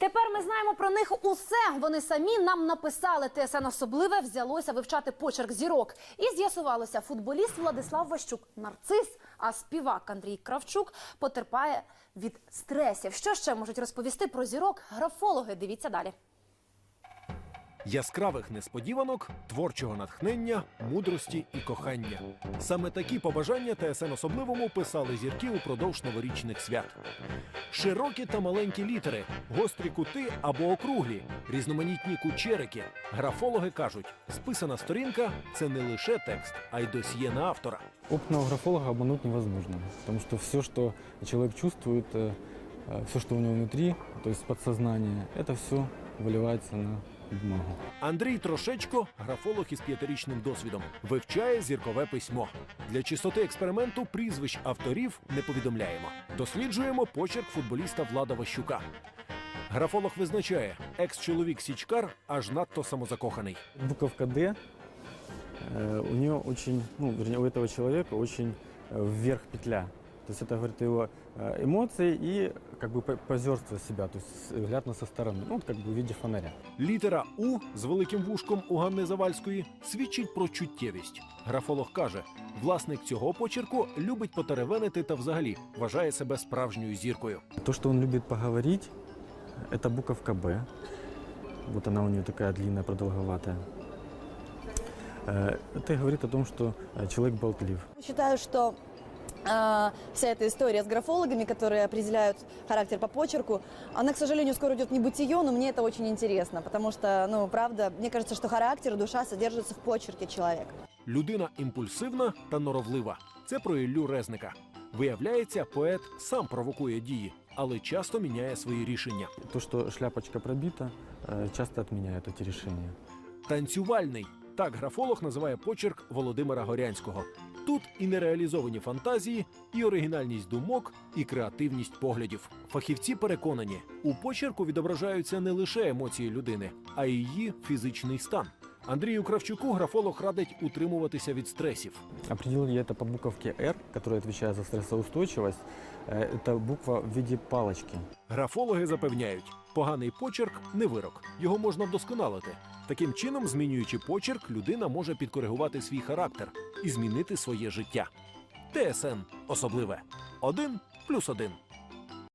Тепер ми знаємо про них усе. Вони самі нам написали. ТСН особливе взялося вивчати почерк зірок. І з'ясувалося, футболіст Владислав Ващук нарцис, а співак Андрій Кравчук потерпає від стресів. Що ще можуть розповісти про зірок графологи? Дивіться далі Яскравих несподіванок, творчого натхнення, мудрості і кохання. Саме такі побажання ТСН особливому писали зірки упродовж новорічних свят. Широкі та маленькі літери, гострі кути або округлі, різноманітні кучерики. Графологи кажуть, списана сторінка це не лише текст, а й досьє на автора. Опытного графолога обмануть невозможно, потому что все, что человек чувствует, все, что у него внутри, то есть подсознание, это все выливается на бумагу. Андрій Трошечко, графолог із п'ятирічним досвідом, вивчає зіркове письмо. Для чистоти експерименту прізвищ авторів не повідомляємо. Досліджуємо почерк футболіста Влада Ващука. Графолог визначає, екс-чоловік Січкар аж надто самозакоханий. Буковка «Д», э, у нее очень, ну, вернее, у этого человека очень э, вверх петля. То есть это говорит о его э, эмоции и как бы по- позерство себя, то есть с- взгляд со стороны, ну, вот как бы в виде фонаря. Літера У з великим вушком у Ганни Завальської свідчить про чуттєвість. Графолог каже, власник цього почерку любить потеревенити та взагалі вважає себе справжньою зіркою. То, что он любит поговорить, это буковка «Б». Вот она у нее такая длинная, продолговатая. Э, Это и говорит о том, что э, человек болтлив. Считаю, что э, вся эта история с графологами, которые определяют характер по почерку, она, к сожалению, скоро уйдет в небытие, но мне это очень интересно, потому что, ну, правда, мне кажется, что характер, душа содержится в почерке человека. Людина імпульсивна та норовлива. Це про Іллю Резника. Виявляється, поет сам провокує дії, але часто міняє свої рішення. То, что шляпочка пробита, э, часто отменяют эти решения. Танцювальний так графолог називає почерк Володимира Горянського. Тут і нереалізовані фантазії, і оригінальність думок, і креативність поглядів. Фахівці переконані, у почерку відображаються не лише емоції людини, а й її фізичний стан. Андрію Кравчуку графолог радить утримуватися від стресів. Определил я это по буковке «Р», которая отвечает за стрессоустойчивость. Э, Это буква в виде палочки. Графологи запевняють, поганий почерк не вирок. Його можна вдосконалити. Таким чином, змінюючи почерк, людина може підкоригувати свій характер і змінити своє життя. ТСН особливе. Один плюс один.